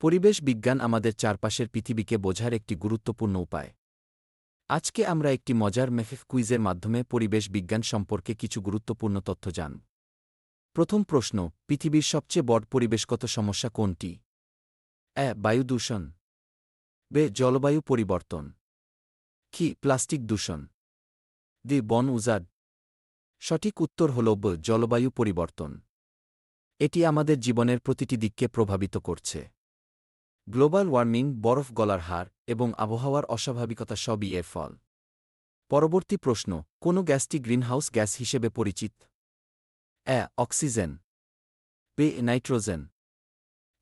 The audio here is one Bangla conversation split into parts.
পরিবেশ বিজ্ঞান আমাদের চারপাশের পৃথিবীকে বোঝার একটি গুরুত্বপূর্ণ উপায়। আজকে আমরা একটি মজার মেফেফ কুইজের মাধ্যমে পরিবেশ বিজ্ঞান সম্পর্কে কিছু গুরুত্বপূর্ণ তথ্য জান। প্রথম প্রশ্ন, পৃথিবীর সবচেয়ে বড় পরিবেশগত সমস্যা কোনটি? এ, বায়ু দূষণ। বে, জলবায়ু পরিবর্তন। কি, প্লাস্টিক দূষণ। দি, বন উজাড। সঠিক উত্তর হল জলবায়ু পরিবর্তন। এটি আমাদের জীবনের প্রতিটি দিককে প্রভাবিত করছে। গ্লোবাল ওয়ার্মিং, বরফ গলার হার এবং আবহাওয়ার অস্বাভাবিকতা সবই এর ফল। পরবর্তী প্রশ্ন, কোন গ্যাসটি গ্রিনহাউস গ্যাস হিসেবে পরিচিত? A, oxygen. B, nitrogen.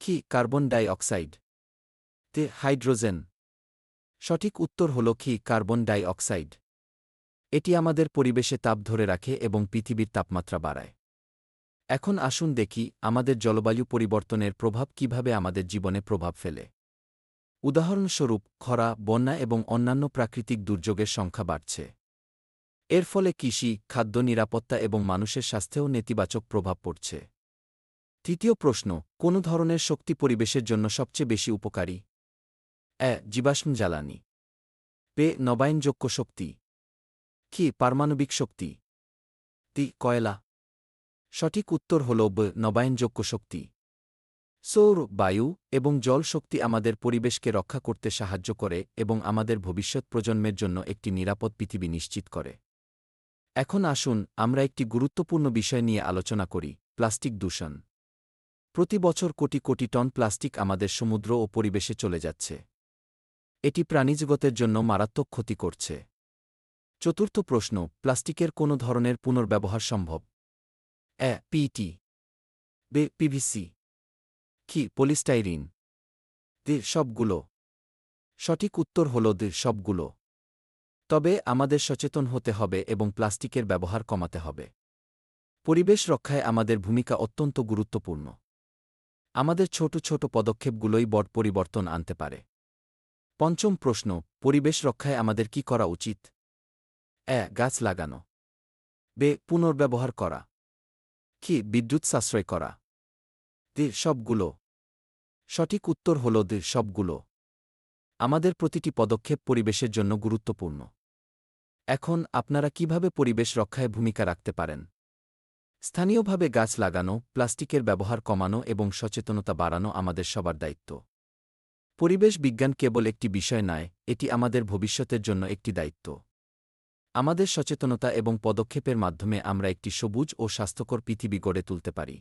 C carbon dioxide D hydrogen. সঠিক উত্তর হল কি কার্বন ডাই অক্সাইড এটি আমাদের পরিবেশে তাপ ধরে রাখে এবং পৃথিবীর তাপমাত্রা বাড়ায়। এখন আসুন দেখি আমাদের জলবায়ু পরিবর্তনের প্রভাব কীভাবে আমাদের জীবনে প্রভাব ফেলে। উদাহরণস্বরূপ, খরা, বন্যা এবং অন্যান্য প্রাকৃতিক দুর্যোগের সংখ্যা বাড়ছে। এর ফলে কৃষি, খাদ্য নিরাপত্তা এবং মানুষের স্বাস্থ্যেও নেতিবাচক প্রভাব পড়ছে। তৃতীয় প্রশ্ন, কোন ধরনের শক্তি পরিবেশের জন্য সবচেয়ে বেশি উপকারী? এ, জীবাশ্ম জ্বালানি। পে নবায়নযোগ্য শক্তি। কি, পারমাণবিক শক্তি? তি, কয়লা। সঠিক উত্তর হল ব, নবায়নযোগ্য শক্তি। সৌর, বায়ু এবং জল শক্তি আমাদের পরিবেশকে রক্ষা করতে সাহায্য করে এবং আমাদের ভবিষ্যৎ প্রজন্মের জন্য একটি নিরাপদ পৃথিবী নিশ্চিত করে। এখন আসুন, আমরা একটি গুরুত্বপূর্ণ বিষয় নিয়ে আলোচনা করি, প্লাস্টিক দূষণ। প্রতি বছর কোটি কোটি টন প্লাস্টিক আমাদের সমুদ্র ও পরিবেশে চলে যাচ্ছে। এটি প্রাণীজগতের জন্য মারাত্মক ক্ষতি করছে। চতুর্থ প্রশ্ন, প্লাস্টিকের কোনো ধরনের পুনর্ব্যবহার সম্ভব? A PET B PVC C, polystyrene, D, সবগুলো। সঠিক উত্তর হল দে, সবগুলো। তবে আমাদের সচেতন হতে হবে এবং প্লাস্টিকের ব্যবহার কমাতে হবে। পরিবেশ রক্ষায় আমাদের ভূমিকা অত্যন্ত গুরুত্বপূর্ণ। আমাদের ছোট ছোট পদক্ষেপগুলোই বড় পরিবর্তন আনতে পারে। পঞ্চম প্রশ্ন, পরিবেশ রক্ষায় আমাদের কি করা উচিত? এ, গাছ লাগানো। বে, পুনর্ব্যবহার করা। কি বিদ্যুৎ সাশ্রয় করা? দে সবগুলো। সঠিক উত্তর হল দে সবগুলো। আমাদের প্রতিটি পদক্ষেপ পরিবেশের জন্য গুরুত্বপূর্ণ। এখন আপনারা কীভাবে পরিবেশ রক্ষায় ভূমিকা রাখতে পারেন? স্থানীয়ভাবে গাছ লাগানো, প্লাস্টিকের ব্যবহার কমানো এবং সচেতনতা বাড়ানো আমাদের সবার দায়িত্ব। পরিবেশ বিজ্ঞান কেবল একটি বিষয় নয়, এটি আমাদের ভবিষ্যতের জন্য একটি দায়িত্ব। আমাদের সচেতনতা এবং পদক্ষেপের মাধ্যমে আমরা একটি সবুজ ও স্বাস্থ্যকর পৃথিবী গড়ে তুলতে পারি।